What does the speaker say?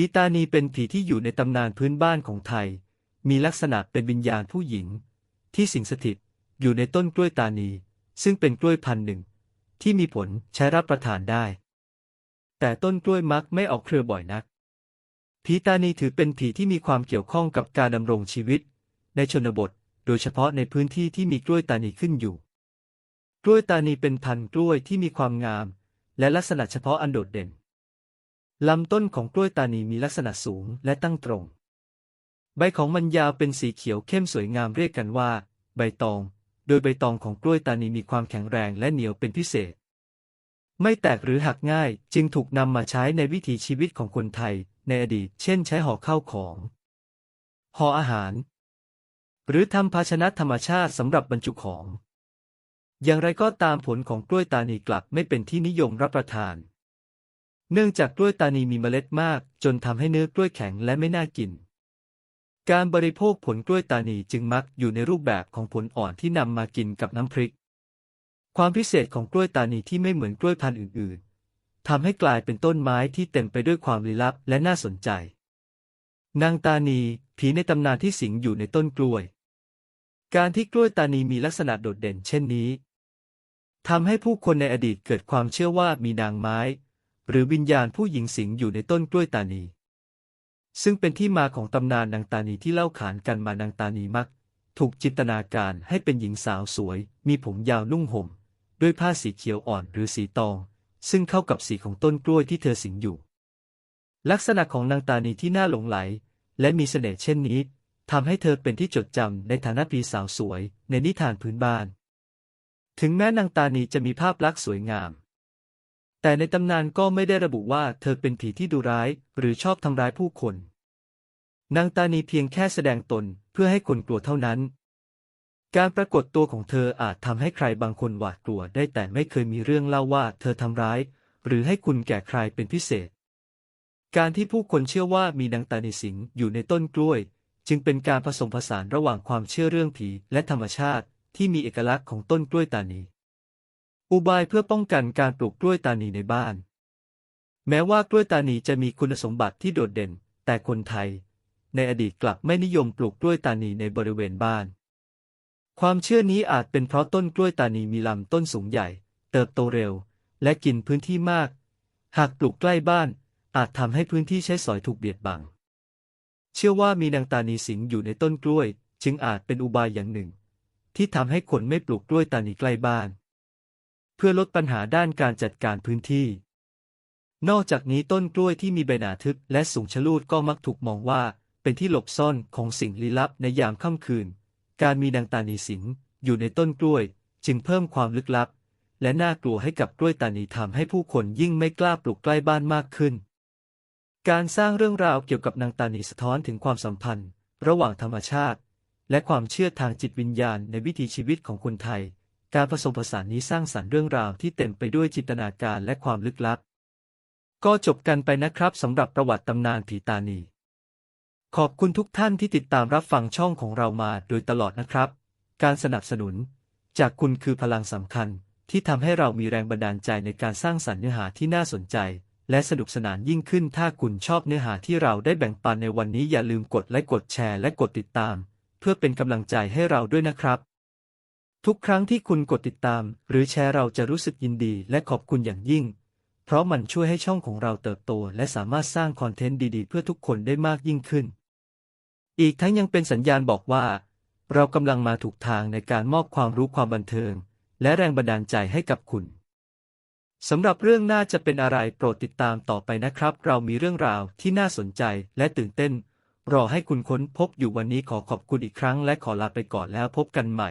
ผีตานีเป็นผีที่อยู่ในตำนานพื้นบ้านของไทย มีลักษณะเป็นวิญญาณผู้หญิง ที่สิงสถิตอยู่ในต้นกล้วยตานี ซึ่งเป็นกล้วยพันธุ์หนึ่ง ที่มีผลใช้รับประทานได้ แต่ต้นกล้วยมักไม่ออกเครือบ่อยนักผีตานีถือเป็นผีที่มีความเกี่ยวข้องกับการดำรงชีวิต ในชนบท โดยเฉพาะในพื้นที่ที่มีกล้วยตานีขึ้นอยู่ กล้วยตานีเป็นพันธุ์กล้วยที่มีความงาม และลักษณะเฉพาะอันโดดเด่น ลำต้นของกล้วยตานีมีลักษณะสูงและตั้งตรง ใบของมันยาวเป็นสีเขียวเข้มสวยงามเรียกกันว่า ใบตอง โดยใบตองของกล้วยตานีมีความแข็งแรงและเหนียวเป็นพิเศษ ไม่แตกหรือหักง่ายจึงถูกนำมาใช้ในวิถีชีวิตของคนไทย ในอดีต เช่น ใช้ห่อข้าวของ ห่ออาหาร หรือทำภาชนะธรรมชาติสำหรับบรรจุของ อย่างไรก็ตามผลของกล้วยตานีกลับไม่เป็นที่นิยมรับประทาน เนื่องจากกล้วยตานีมีเมล็ดมาก จนทำให้เนื้อกล้วยแข็งและไม่น่ากิน การบริโภคผลกล้วยตานีจึงมักอยู่ในรูปแบบของผลอ่อนที่นำมากินกับน้ำพริก ความพิเศษของกล้วยตานีที่ไม่เหมือนกล้วยพันธุ์อื่น ๆทำให้กลายเป็นต้นไม้ที่เต็มไปด้วยความลี้ลับและน่าสนใจ นางตานี ผีในตำนานที่สิงอยู่ในต้นกล้วย การที่กล้วยตานีมีลักษณะโดดเด่นเช่นนี้ทำให้ผู้คนในอดีตเกิดความเชื่อว่ามีนางไม้ หรือวิญญาณผู้หญิงสิงอยู่ในต้นกล้วยตานี ซึ่งเป็นที่มาของตำนานนางตานีที่เล่าขานกันมานางตานีมัก ถูกจินตนาการให้เป็นหญิงสาวสวย มีผมยาวนุ่งห่ม ด้วยผ้าสีเขียวอ่อนหรือสีตอง ซึ่งเข้ากับสีของต้นกล้วยที่เธอสิงอยู่ ลักษณะของนางตานีที่น่าหลงไหล และมีเสน่ห์เช่นนี้ทำให้เธอเป็นที่จดจำในฐานะปีสาวสวยในนิทานพื้นบ้าน ถึงแม้นางตานีจะมีภาพลักษณ์สวยงาม แต่ในตำนานก็ไม่ได้ระบุว่าเธอเป็นผีที่ดุร้าย หรือชอบทำร้ายผู้คน นางตานีเพียงแค่แสดงตนเพื่อให้คนกลัวเท่านั้น การปรากฏตัวของเธออาจทำให้ใครบางคนหวาดกลัวได้แต่ไม่เคยมีเรื่องเล่าว่าเธอทำร้าย หรือให้คุณแก่ใครเป็นพิเศษ การที่ผู้คนเชื่อว่ามีนางตานีสิงอยู่ในต้นกล้วย จึงเป็นการผสมผสานระหว่างความเชื่อเรื่องผีและธรรมชาติที่มีเอกลักษณ์ของต้นกล้วยตานี อุบายเพื่อป้องกันการปลูกกล้วยตานีในบ้าน แม้ว่ากล้วยตานีจะมีคุณสมบัติที่โดดเด่น แต่คนไทย ในอดีตกลับไม่นิยมปลูกกล้วยตานีในบริเวณบ้าน ความเชื่อนี้อาจเป็นเพราะต้นกล้วยตานีมีลำต้นสูงใหญ่ เติบโตเร็ว และกินพื้นที่มาก หากปลูกใกล้บ้าน อาจทำให้พื้นที่ใช้สอยถูกเบียดบัง เชื่อว่ามีนางตานีสิงอยู่ในต้นกล้วย จึงอาจเป็นอุบายอย่างหนึ่ง ที่ทำให้คนไม่ปลูกกล้วยตานีใกล้บ้าน เพื่อลดปัญหาด้านการจัดการพื้นที่ นอกจากนี้ต้นกล้วยที่มีใบหนาทึบและสูงชะลูดก็มักถูกมองว่า เป็นที่หลบซ่อนของสิ่งลี้ลับในยามค่ำคืน การมีนางตานีสิงอยู่ในต้นกล้วย จึงเพิ่มความลึกลับ และน่ากลัวให้กับกล้วยตานีทำให้ผู้คนยิ่งไม่กล้าปลูกใกล้บ้านมากขึ้น การสร้างเรื่องราวเกี่ยวกับนางตานีสะท้อนถึงความสัมพันธ์ ระหว่างธรรมชาติ และความเชื่อทางจิตวิญญาณในวิถีชีวิตของคนไทย การผสมผสานนี้สร้างสรรค์เรื่องราวที่เต็มไปด้วยจินตนาการและความลึกลับ ก็จบกันไปนะครับสำหรับประวัติตำนานผีตานี ขอบคุณทุกท่านที่ติดตามรับฟังช่องของเรามาโดยตลอดนะครับ การสนับสนุน จากคุณคือพลังสำคัญที่ทำให้เรามีแรงบันดาลใจในการสร้างสรรค์เนื้อหาที่น่าสนใจ และสนุกสนานยิ่งขึ้นถ้าคุณชอบเนื้อหาที่เราได้แบ่งปันในวันนี้อย่าลืมกดไลค์กดแชร์และกดติดตาม เพื่อเป็นกำลังใจให้เราด้วยนะครับ ทุกครั้งที่คุณกดติดตาม หรือแชร์เราจะรู้สึกยินดีและขอบคุณอย่างยิ่ง เพราะมันช่วยให้ช่องของเราเติบโต และสามารถสร้างคอนเทนต์ดีๆ เพื่อทุกคนได้มากยิ่งขึ้น อีกทั้งยังเป็นสัญญาณบอกว่า เรากำลังมาถูกทางในการมอบความรู้ความบันเทิง และแรงบันดาลใจให้กับคุณสำหรับเรื่องหน่าจะเป็นอะไรโปรดติดตามต่อไปนะครับ เรามีเรื่องราวที่น่าสนใจและตื่นเต้น รอให้คุณค้นพบอยู่วันนี้ขอขอบคุณอีกครั้ง และขอลาไปก่อนแล้วพบกันใหม่